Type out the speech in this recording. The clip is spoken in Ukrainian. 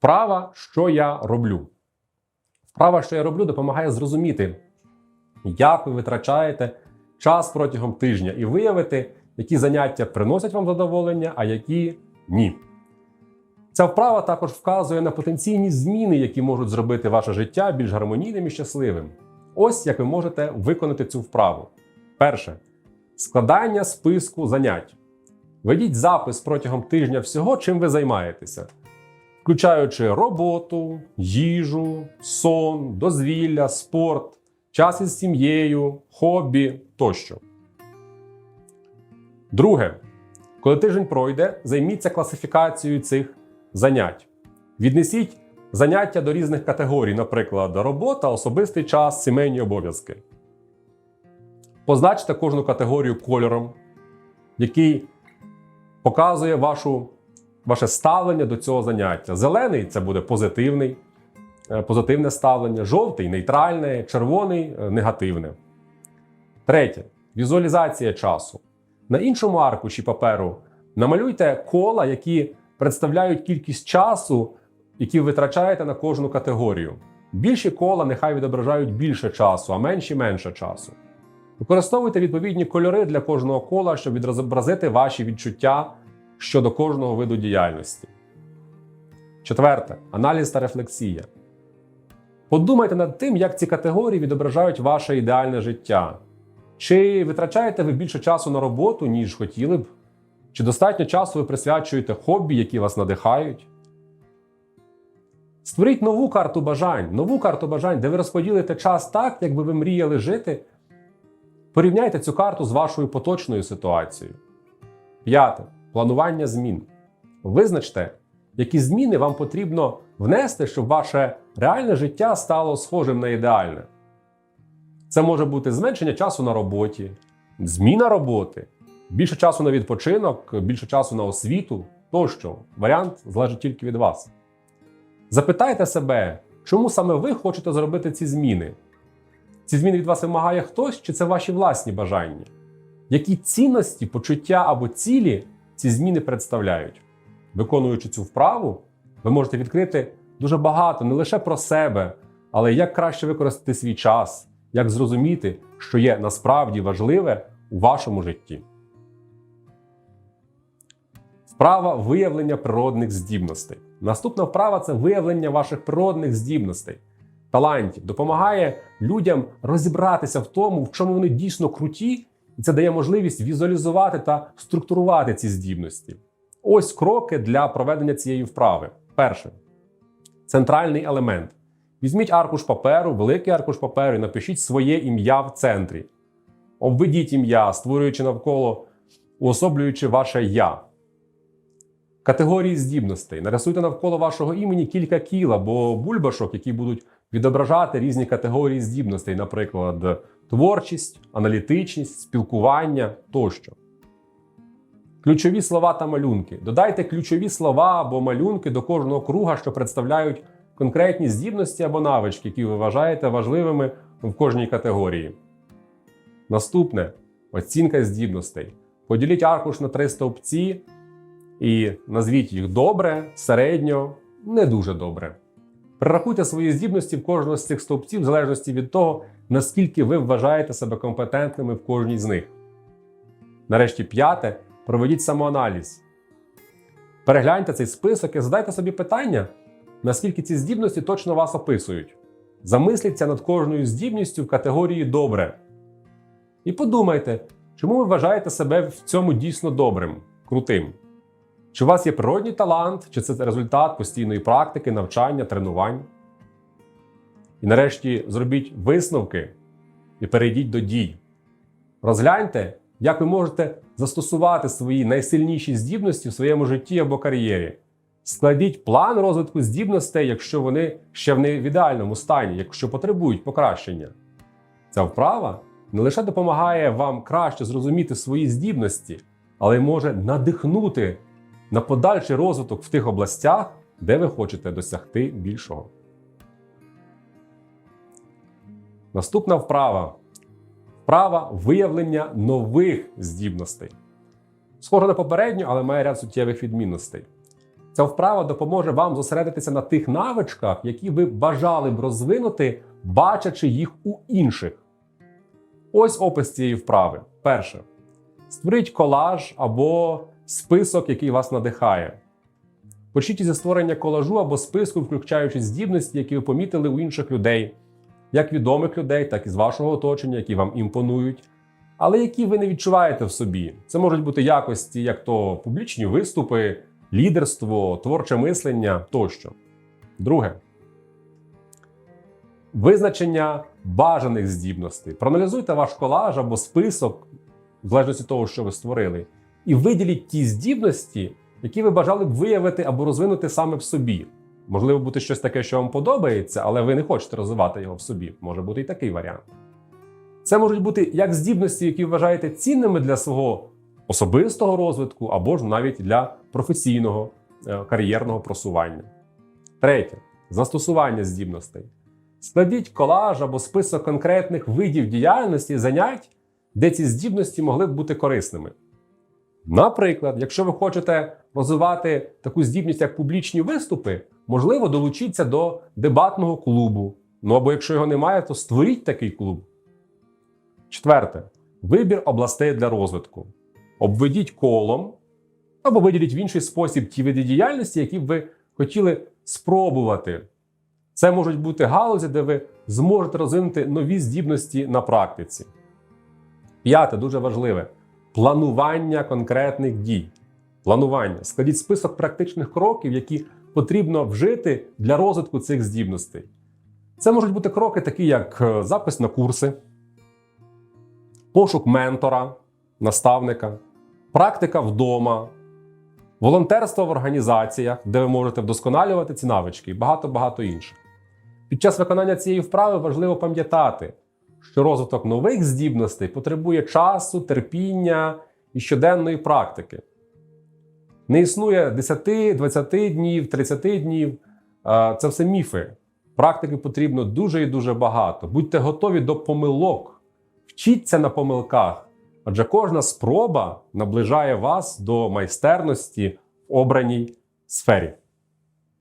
Вправа, що я роблю. Вправа, що я роблю, допомагає зрозуміти, як ви витрачаєте час протягом тижня і виявити, які заняття приносять вам задоволення, а які ні. Ця вправа також вказує на потенційні зміни, які можуть зробити ваше життя більш гармонійним і щасливим. Ось як ви можете виконати цю вправу. Перше складання списку занять. Ведіть запис протягом тижня всього, чим ви займаєтеся, включаючи роботу, їжу, сон, дозвілля, спорт, час із сім'єю, хобі тощо. Друге, коли тиждень пройде, займіться класифікацією цих занять. Віднесіть заняття до різних категорій, наприклад, робота, особистий час, сімейні обов'язки. Позначте кожну категорію кольором, який показує вашу, ваше ставлення до цього заняття. Зелений це буде позитивний, е, позитивне ставлення, жовтий нейтральне, червоний е, негативне. Третє візуалізація часу. На іншому аркуші паперу намалюйте кола, які представляють кількість часу, які витрачаєте на кожну категорію. Більші кола нехай відображають більше часу, а менші менше часу. Використовуйте відповідні кольори для кожного кола, щоб відобразити ваші відчуття щодо кожного виду діяльності. Четверте аналіз та рефлексія. Подумайте над тим, як ці категорії відображають ваше ідеальне життя. Чи витрачаєте ви більше часу на роботу, ніж хотіли б? Чи достатньо часу ви присвячуєте хобі, які вас надихають? Створіть нову карту бажань, нову карту бажань, де ви розподілите час так, як би ви мріяли жити. Порівняйте цю карту з вашою поточною ситуацією. П'яте. Планування змін. Визначте, які зміни вам потрібно внести, щоб ваше реальне життя стало схожим на ідеальне. Це може бути зменшення часу на роботі, зміна роботи, більше часу на відпочинок, більше часу на освіту тощо. Варіант залежить тільки від вас. Запитайте себе, чому саме ви хочете зробити ці зміни? Ці зміни від вас вимагає хтось, чи це ваші власні бажання? Які цінності, почуття або цілі ці зміни представляють? Виконуючи цю вправу, ви можете відкрити дуже багато не лише про себе, але як краще використати свій час, як зрозуміти, що є насправді важливе у вашому житті. Вправа виявлення природних здібностей. Наступна вправа це виявлення ваших природних здібностей, талантів, допомагає людям розібратися в тому, в чому вони дійсно круті, і це дає можливість візуалізувати та структурувати ці здібності. Ось кроки для проведення цієї вправи. Перше центральний елемент. Візьміть аркуш паперу, великий аркуш паперу і напишіть своє ім'я в центрі. Обведіть ім'я, створюючи навколо, уособлюючи ваше я. Категорії здібностей. Нарисуйте навколо вашого імені кілька кіл або бульбашок, які будуть відображати різні категорії здібностей, наприклад, творчість, аналітичність, спілкування тощо. Ключові слова та малюнки. Додайте ключові слова або малюнки до кожного круга, що представляють конкретні здібності або навички, які ви вважаєте важливими в кожній категорії. Наступне оцінка здібностей. Поділіть аркуш на три стовпці і назвіть їх добре, середньо, не дуже добре. Перерахуйте свої здібності в кожного з цих стовпців в залежності від того, наскільки ви вважаєте себе компетентними в кожній з них. Нарешті п'яте проведіть самоаналіз. Перегляньте цей список і задайте собі питання, наскільки ці здібності точно вас описують. Замисліться над кожною здібністю в категорії добре. І подумайте, чому ви вважаєте себе в цьому дійсно добрим, крутим. Чи у вас є природній талант, чи це результат постійної практики, навчання, тренувань? І нарешті зробіть висновки і перейдіть до дій. Розгляньте, як ви можете застосувати свої найсильніші здібності в своєму житті або кар'єрі. Складіть план розвитку здібностей, якщо вони ще в не в ідеальному стані, якщо потребують покращення. Ця вправа не лише допомагає вам краще зрозуміти свої здібності, але й може надихнути на подальший розвиток в тих областях, де ви хочете досягти більшого. Наступна вправа вправа виявлення нових здібностей. Схоже на попередню, але має ряд суттєвих відмінностей. Ця вправа допоможе вам зосередитися на тих навичках, які ви бажали б розвинути, бачачи їх у інших. Ось опис цієї вправи. Перше. Створіть колаж або список, який вас надихає. Почніть зі створення колажу або списку, включаючи здібності, які ви помітили у інших людей, як відомих людей, так і з вашого оточення, які вам імпонують, але які ви не відчуваєте в собі. Це можуть бути якості, як то публічні виступи, лідерство, творче мислення тощо. Друге. Визначення бажаних здібностей. Проаналізуйте ваш колаж або список, в залежності того, що ви створили, і виділіть ті здібності, які ви бажали б виявити або розвинути саме в собі. Можливо, бути щось таке, що вам подобається, але ви не хочете розвивати його в собі. Може бути і такий варіант. Це можуть бути як здібності, які вважаєте цінними для свого особистого розвитку, або ж навіть для професійного е, кар'єрного просування. Третє застосування здібностей. Складіть колаж або список конкретних видів діяльності занять, де ці здібності могли б бути корисними. Наприклад, якщо ви хочете розвивати таку здібність, як публічні виступи, можливо, долучіться до дебатного клубу. Ну або якщо його немає, то створіть такий клуб. Четверте. Вибір областей для розвитку. Обведіть колом або виділіть в інший спосіб ті види діяльності, які б ви хотіли спробувати. Це можуть бути галузі, де ви зможете розвинути нові здібності на практиці. П'яте, дуже важливе планування конкретних дій. Планування. Складіть список практичних кроків, які потрібно вжити для розвитку цих здібностей. Це можуть бути кроки, такі як е, запис на курси, пошук ментора, наставника, практика вдома, волонтерство в організаціях, де ви можете вдосконалювати ці навички і багато-багато інших. Під час виконання цієї вправи важливо пам'ятати, що розвиток нових здібностей потребує часу, терпіння і щоденної практики. Не існує 10, 20 днів, 30 днів. Е, Це все міфи. Практики потрібно дуже і дуже багато. Будьте готові до помилок, вчіться на помилках, адже кожна спроба наближає вас до майстерності в обраній сфері.